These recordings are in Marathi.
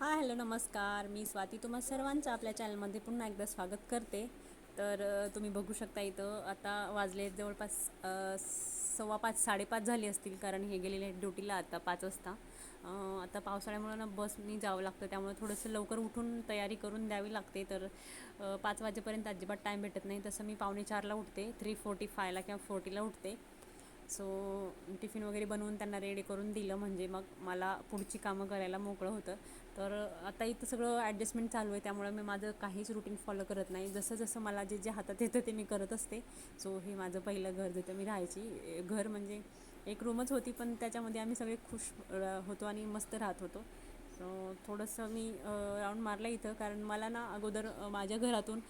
हा हॅलो नमस्कार. मी स्वाती तुम्हा सर्वांचं आपल्या चॅनलमध्ये पुन्हा एकदा स्वागत करते. तर तुम्ही बघू शकता इथं आता वाजले जवळपास सव्वा पाच साडेपाच झाली असतील कारण हे गेलेले आहेत ड्युटीला आता पाच वाजता. आता पावसाळ्यामुळं ना बसनी जावं लागतं त्यामुळे थोडंसं लवकर उठून तयारी करून द्यावी लागते. तर पाच वाजेपर्यंत अजिबात टाईम भेटत नाही. तसं मी पावणे चारला उठते थ्री फोर्टी फायला किंवा फोर्टीला उठते. सो टिफिन वगैरे बनवून त्यांना रेडी करून दिलं. म्हणजे मग मला पुढची कामं करायला मोकळं होतं. तर आता इथं सगळं ॲडजस्टमेंट चालू आहे. त्यामुळे मी माझं काहीच रुटीन फॉलो करत नाही. जसं जसं मला जे जे हातात येतं ते मी करत असते. सो हे माझं पहिलं घर जिथं मी राहायची. घर म्हणजे एक रूमच होती. पण त्याच्यामध्ये आम्ही सगळे खुश होतो आणि मस्त राहत होतो. थोडंसं मी राऊंड मारलं इथं कारण मला ना अगोदर माझ्या घरातून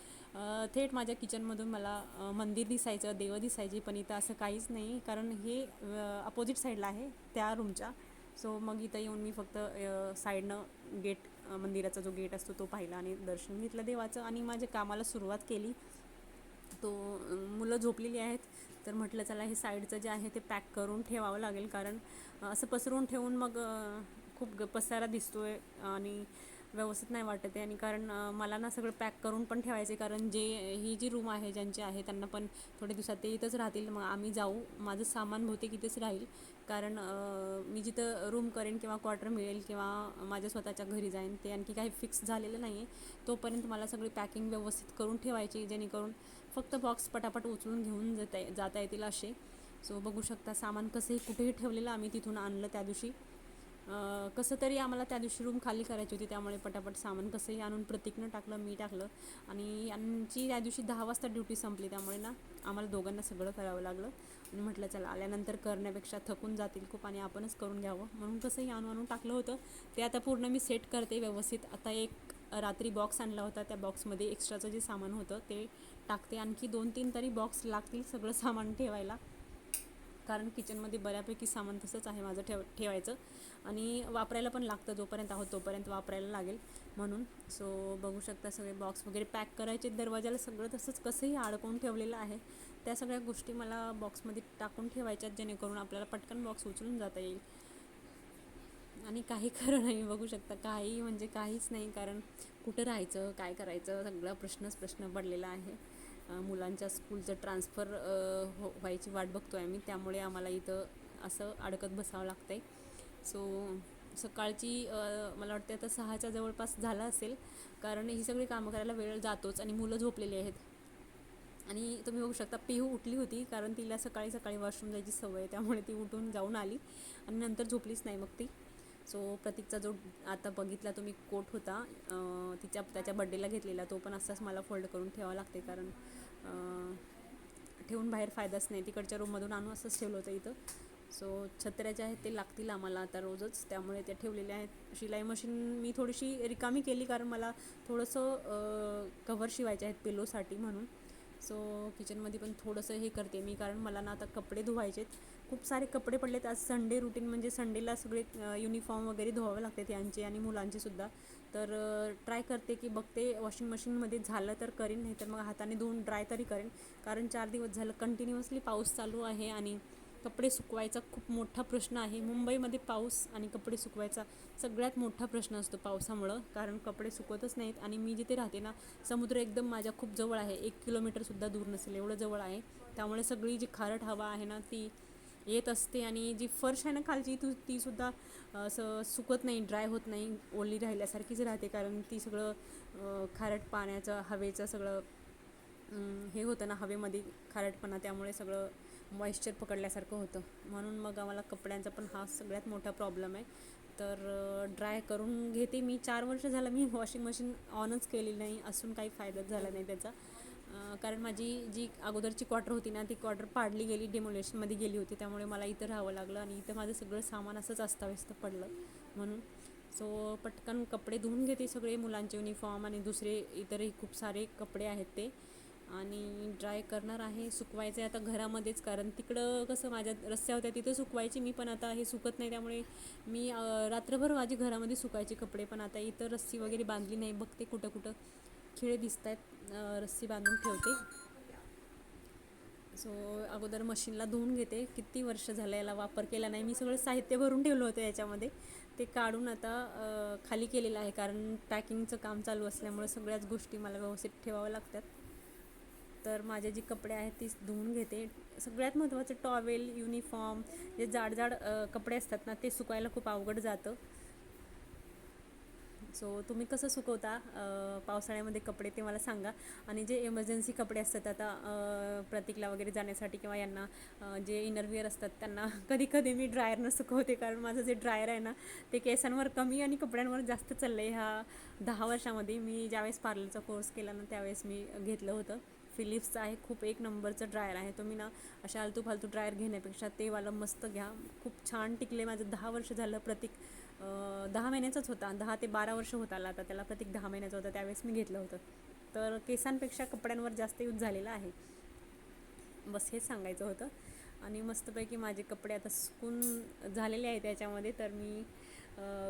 थेट माझ्या किचनमधून मला मंदिर दिसायचं देवं दिसायची पण इथं असं काहीच नाही कारण हे अपोजिट साईडला आहे त्या रूमच्या सो मग इथं येऊन मी फक्त साईडनं गेट मंदिराचा जो गेट असतो तो पाहिला आणि दर्शन घेतलं देवाचं. आणि माझ्या कामाला सुरुवात केली. तो मुलं झोपलेली आहेत तर म्हटलं चला हे साईडचं जे आहे ते पॅक करून ठेवावं लागेल. कारण असं पसरून ठेवून मग खूप ग पसारा दिसतो आहे आणि व्यवस्थित नाही वाटत आहे. आणि कारण मला ना सगळं पॅक करून पण ठेवायचे कारण जे ही जी रूम आहे ज्यांची आहे त्यांना पण थोडे दिवसात ते इथंच राहतील. मग आम्ही जाऊ. माझं सामान बहुतेक इथेच राहील. कारण मी जिथं रूम करेन किंवा क्वार्टर मिळेल किंवा माझ्या स्वतःच्या घरी जाईन ते आणखी काही फिक्स झालेलं नाही आहे. तोपर्यंत मला सगळी पॅकिंग व्यवस्थित करून ठेवायची जेणेकरून फक्त बॉक्स पटापट उचलून घेऊन जाता जाता येतील असे. सो बघू शकता सामान कसंही कुठेही ठेवलेलं आम्ही तिथून आणलं त्या दिवशी. कसं तरी आम्हाला त्या दिवशी रूम खाली करायची होती त्यामुळे पटापट सामान कसंही आणून प्रतीकनं टाकलं मी टाकलं. आणि यांची त्या दिवशी दहा वाजता ड्युटी संपली त्यामुळे ना आम्हाला दोघांना सगळं करावं लागलं. आणि म्हटलं चला आल्यानंतर करण्यापेक्षा थकून जातील खूप आणि आपणच करून घ्यावं. म्हणून कसंही आणून आणून टाकलं होतं. ते आता पूर्ण मी सेट करते व्यवस्थित. आता एक रात्री बॉक्स आणला होता त्या बॉक्समध्ये एक्स्ट्राचं जे सामान होतं ते टाकते. आणखी दोन तीन तरी बॉक्स लागतील सगळं सामान ठेवायला. कारण किचनमध्ये बऱ्यापैकी सामान तसंच आहे माझं ठेव ठेवायचं. आणि वापरायला पण लागतं जोपर्यंत आहोत तोपर्यंत वापरायला लागेल म्हणून. सो बघू शकता सगळे बॉक्स वगैरे पॅक करायचे. दरवाजाला सगळं तसंच कसंही अडकवून ठेवलेलं आहे. त्या सगळ्या गोष्टी मला बॉक्समध्ये टाकून ठेवायच्यात जेणेकरून आपल्याला पटकन बॉक्स उचलून जाता येईल. आणि काही खरं नाही बघू शकता. काही म्हणजे काहीच नाही कारण कुठं राहायचं काय करायचं सगळा प्रश्नच प्रश्न पडलेला आहे. मुलांच्या स्कूलचं ट्रान्सफर हो व्हायची वाट बघतो आहे आम्ही. त्यामुळे आम्हाला इथं असं अडकत बसावं लागतं आहे सो सकाळची मला वाटते आता सहाच्या जवळपास झाला असेल. कारण ही सगळी कामं करायला वेळ जातोच आणि मुलं झोपलेली आहेत. आणि तुम्ही बघू शकता पिहू उठली होती कारण तिला सकाळी सकाळी वॉशरूम जायची सवय आहे. त्यामुळे ती उठून जाऊन आली आणि नंतर झोपलीच नाही मग ती. सो प्रतीकचा जो आता बघितला तुम्ही कोट होता तिच्या त्याच्या बड्डेला घेतलेला तो पण असाच मला फोल्ड करून ठेवावा लागते कारण ठेवून बाहेर फायदाच नाही. तिकडच्या रूममधून आणून असंच ठेवलं होतं इथं. सो छत्र्या ज्या आहेत ते लागतील आम्हाला आता रोजच. त्यामुळे त्या ठेवलेल्या आहेत. शिलाई मशीन मी थोडीशी रिकामी केली कारण मला थोडंसं कवर शिवायचे आहेत पिलोसाठी म्हणून. सो किचनमध्ये पण थोडंसं हे करते मी कारण मला ना आता कपडे धुवायचे आहेत खूप सारे कपडे पडलेत. आज संडे रुटीन म्हणजे संडेला सगळे युनिफॉर्म वगैरे धुवावे लागतात यांचे आणि मुलांचे सुद्धा. तर ट्राय करते की बघते वॉशिंग मशीनमध्ये झालं तर करीन नाही तर मग हाताने धुवून ड्राय तरी करेन. कारण चार दिवस झालं कंटिन्युअसली पाऊस चालू आहे आणि कपडे सुकवायचा खूप मोठा प्रश्न आहे. मुंबईमध्ये पाऊस आणि कपडे सुकवायचा सगळ्यात मोठा प्रश्न असतो पावसामुळं. कारण कपडे सुकवतच नाहीत आणि मी जिथे राहते ना समुद्र एकदम माझ्या खूप जवळ आहे. एक किलोमीटरसुद्धा दूर नसेल एवढं जवळ आहे. त्यामुळे सगळी जी खारट हवा आहे ना ती येत असते आणि जी फर्श आहे ना खालची तू तीसुद्धा असं सुकत नाही ड्राय होत नाही ओली राहिल्यासारखीच राहते. कारण ती सगळं खारट पाण्याचं हवेचं सगळं हे होतं ना हवेमध्ये खारटपणा त्यामुळे सगळं मॉइश्चर पकडल्यासारखं होतं. म्हणून मग आम्हाला कपड्यांचा पण हा सगळ्यात मोठा प्रॉब्लेम आहे. तर ड्राय करून घेते मी. चार वर्ष झालं मी वॉशिंग मशीन ऑनच केलेली नाही. असून काही फायदाच झाला नाही त्याचा. कारण माझी जी अगोदरची क्वार्टर होती ना ती क्वार्टर पाडली गेली डेमोलेशनमध्ये गेली होती. त्यामुळे मला इथं राहावं लागलं आणि इथं माझं सगळं सामान असंच अस्ताव्यस्त पडलं म्हणून. सो पटकन कपडे धुवून घेते सगळे मुलांचे युनिफॉर्म आणि दुसरे इतरही खूप सारे कपडे आहेत ते. आणि ड्राय करणार आहे सुकवायचे आता घरामध्येच कारण तिकडं कसं माझ्या रस्त्या होत्या तिथं सुकवायची मी पण आता हे सुकत नाही. त्यामुळे मी रात्रभर माझी घरामध्ये सुकायचे कपडे पण आता इथं रस्सी वगैरे बांधली नाही बघते कुठं कुठं खिळे दिसत आहेत रस्सी बांधून ठेवते. सो अगोदर मशीनला धुवून घेते. किती वर्ष झालं याला वापर केला नाही. मी सगळं साहित्य भरून ठेवलं होतं याच्यामध्ये. ते काढून आता खाली केलेलं आहे. कारण पॅकिंगचं काम चालू असल्यामुळे सगळ्याच गोष्टी मला व्यवस्थित ठेवाव्या लागतात. तर माझे जे कपडे आहेत ती धुवून घेते. सगळ्यात महत्त्वाचं टॉवेल युनिफॉर्म जे जाड जाड कपडे असतात ना ते सुकायला खूप अवघड जातं. सो तुम्ही कसं सुकवता पावसाळ्यामध्ये कपडे ते मला सांगा. आणि जे इमर्जन्सी कपडे असतात आता प्रतीकला वगैरे जाण्यासाठी किंवा यांना जे इनरविअर असतात त्यांना कधी कधी मी ड्रायरनं सुकवते. कारण माझं जे ड्रायर आहे ना ते केसांवर कमी आणि कपड्यांवर जास्त चाललं आहे ह्या दहा वर्षामध्ये मी ज्यावेळेस पार्लरचा कोर्स केला ना त्यावेळेस मी घेतलं होतं. फिलिप्सचं आहे खूप एक नंबरचं ड्रायर आहे. तुम्ही ना अशा आलतू फालतू ड्रायर घेण्यापेक्षा ते वाला मस्त घ्या. खूप छान टिकले माझं. दहा वर्ष झालं प्रतीक दहा महिन्याचाच होता. दहा ते बारा वर्ष होत आला आता त्याला प्रतीक दहा महिन्याचा होता. त्यावेळेस मी घेतलं होतं. तर केसांपेक्षा कपड्यांवर जास्त यूज झालेला आहे. बस हेच सांगायचं होतं. आणि मस्तपैकी माझे कपडे आता सुकून झालेले आहेत त्याच्यामध्ये. तर मी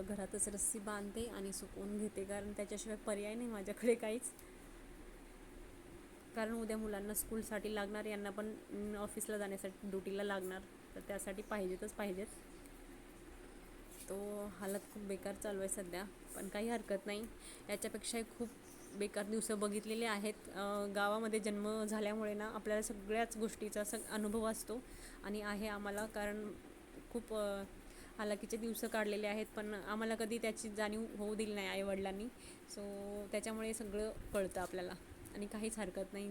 घरातच रस्सी बांधते आणि सुकवून घेते. कारण त्याच्याशिवाय पर्याय नाही माझ्याकडे काहीच. कारण उद्या मुलांना स्कूलसाठी लागणार. यांना पण ऑफिसला जाण्यासाठी ड्युटीला लागणार. तर त्यासाठी पाहिजेतच पाहिजेत. तो हालत खूप बेकार चालू आहे सध्या पण काही हरकत नाही. याच्यापेक्षाही खूप बेकार दिवस बघितलेले आहेत. गावामध्ये जन्म झाल्यामुळे ना आपल्याला सगळ्याच गोष्टीचा असं अनुभव असतो आणि आहे आम्हाला कारण खूप हालाकीचे दिवस काढलेले आहेत पण आम्हाला कधी त्याची जाणीव होऊ दिली नाही आईवडिलांनी. सो त्याच्यामुळे सगळं कळतं आपल्याला आणि काहीच हरकत नाही.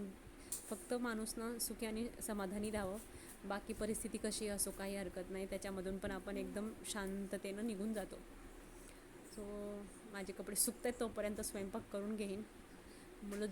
फक्त माणूस ना सुखी आणि समाधानी राहावं. बाकी परिस्थिती कशी असो काही हरकत नाही त्याच्यामधून पण आपण एकदम शांततेनं निघून जातो. सो माझे कपडे सुकतात तोपर्यंत स्वयंपाक करून घेईन. मुलं